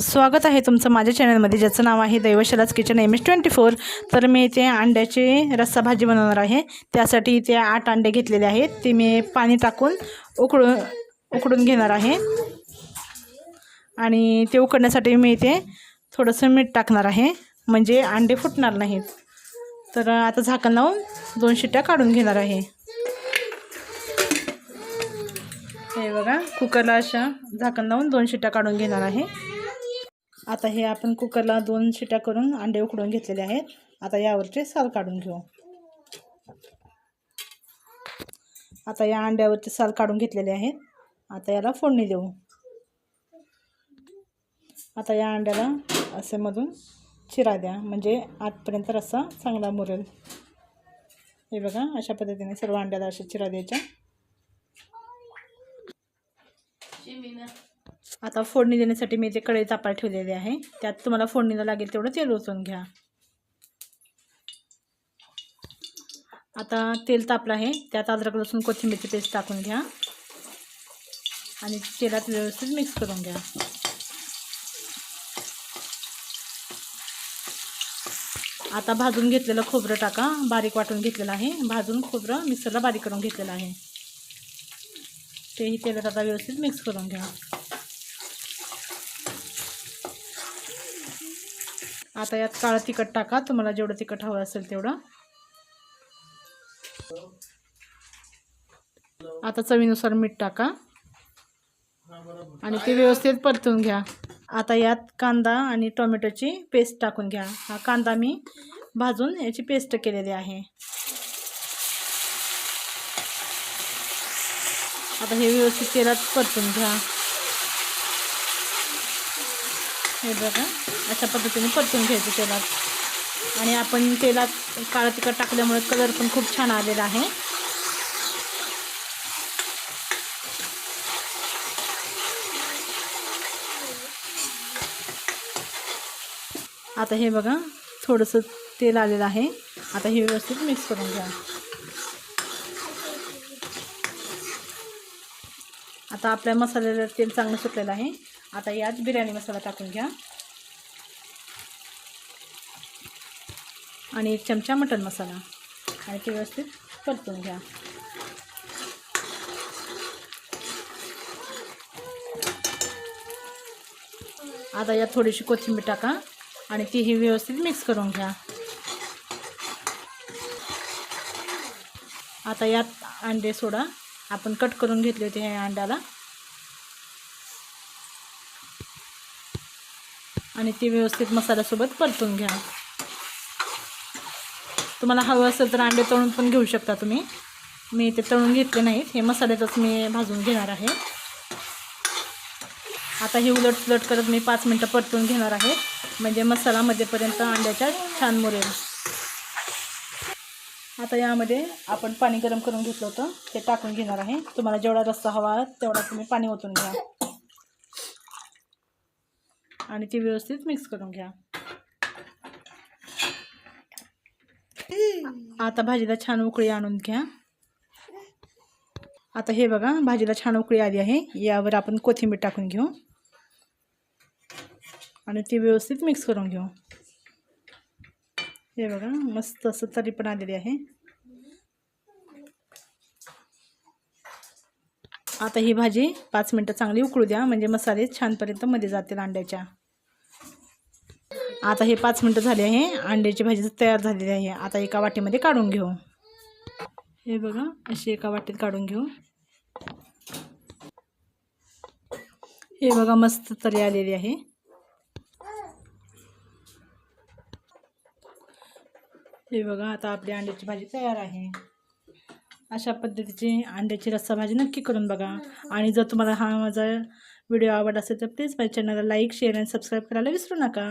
स्वागत आहे तुमचं माझ्या चॅनलमध्ये ज्याचं नाव आहे दैवशलाच kitchen M S twenty four. तर मी इथे अंड्याची रस्सा भाजी बनवणार आहे. त्यासाठी इथे आठ अंडे घेतलेले आहेत. ते मी पाणी टाकून उकडून उकडून घेणार आहे. आणि ते उकडण्यासाठी मी इथे थोडंसं मीठ टाकणार आहे. म्हणजे अंडे फुटणार नाहीत. तर आता झाकण लावून दोन शिट्ट्या काढून घेणार आहे. हे बघा कुकरला अशा झाकण लावून दोन शिट्ट्या काढून घेणार आहे. आता हे आपण कुकरला दोन शिट्या करून अंडे उकडून घेतलेले आहेत. आता यावरचे साल काढून घेऊ. आता या अंड्यावरचे साल काढून घेतलेले आहेत. आता याला फोडणी देऊ. आता या अंड्याला असे मधून चिरा द्या. म्हणजे आतपर्यंत रस्सा चांगला मुरेल. हे बघा अशा पद्धतीने सर्व अंड्याला अशा चिरा द्यायच्या. आता फोडणी देण्यासाठी मी ते कढई तापायला ठेवलेले आहे त्यात तुम्हाला फोडणीला लागेल तेवढं तेल ओचून घ्या. आता तेल तापलं आहे त्यात अद्रक लसूण कोथिंबीरची पेस्ट टाकून घ्या. आणि तेलात व्यवस्थित मिक्स करून घ्या. आता भाजून घेतलेलं खोबरं टाका बारीक वाटून घेतलेलं आहे. भाजून खोबरं मिक्सरला बारीक करून घेतलेलं आहे. तेही तेलात आता व्यवस्थित मिक्स करून घ्या. आता यात काळं तिखट टाका. तुम्हाला जेवढं तिखट हवं असेल तेवढं. आता चवीनुसार मीठ टाका. आणि ते व्यवस्थित परतून घ्या. आता यात कांदा आणि टोमॅटोची पेस्ट टाकून घ्या. हा कांदा मी भाजून याची पेस्ट केलेली आहे. आता हे व्यवस्थित तेलात परतून घ्या. हे बघा. अशा पद्धतीने परतून घ्यायचं तेलात. आणि आपण तेलात काळा तिखट टाकल्यामुळे कलर पण खूप छान आलेला आहे. आता हे बघा थोडंसं तेल आलेलं आहे. आता हे व्यवस्थित मिक्स करून घ्या. आता आपल्या मसाल्याला तेल चांगलं सुटलेलं आहे. आता यात बिर्याणी मसाला टाकून घ्या. आणि एक चमचा मटन मसाला. आणि ते व्यवस्थित परतून घ्या. आता यात थोडीशी कोथिंबीर टाका आणि तीही व्यवस्थित मिक्स करून घ्या. आता यात अंडे सोडा. आपण कट करून घेतले होते ह्या अंड्याला. आणि ते व्यवस्थित मसाल्यासोबत परतून घ्या. तुम्हाला हवं असेल तर अंडे तळून पण घेऊ शकता तुम्ही. मी ते तळून घेतले नाहीत. हे मसाल्यातच मी भाजून घेणार आहे. आता हे उलट उलट करत मी पाच मिनटं परतून घेणार आहे. म्हणजे मसाला मध्येपर्यंत अंड्याच्या छान मुरेल. आता यामध्ये आपण पाणी गरम करून घेतलं होतं. ते टाकून घेणार आहे. तुम्हाला जेवढा रस्सा हवा तेवढा तुम्ही पाणी ओतून घ्या. आणि ती व्यवस्थित मिक्स करून घ्या. आता भाजीला छान उकळी आणून घ्या. आता हे बघा भाजीला छान उकळी आली आहे. यावर आपण कोथिंबीर टाकून घेऊ. आणि ती व्यवस्थित मिक्स करून घेऊ. हे बघा मस्त असं तरी पण आलेली आहे. आता ही भाजी पाच मिनटं चांगली उकळू द्या. म्हणजे मसाले छानपर्यंत मध्ये जातील अंड्याच्या. आता हे पाच मिनटं झाले आहे. अंड्याची भाजी तयार झालेली आहे आता एका वाटीमध्ये काढून घेऊ. हे बघा अशी एका वाटीत काढून घेऊ. हे बघा मस्त तरी आलेली आहे. हे बघा आता आपली अंड्याची भाजी तयार आहे. अशा पद्धतीची अंड्याची रस्सा भाजी नक्की करून बघा. आणि जर तुम्हाला हा माझा व्हिडिओ आवडला असेल तर प्लीज माझ्या चॅनलला लाईक शेअर आणि सबस्क्राईब करायला विसरू नका.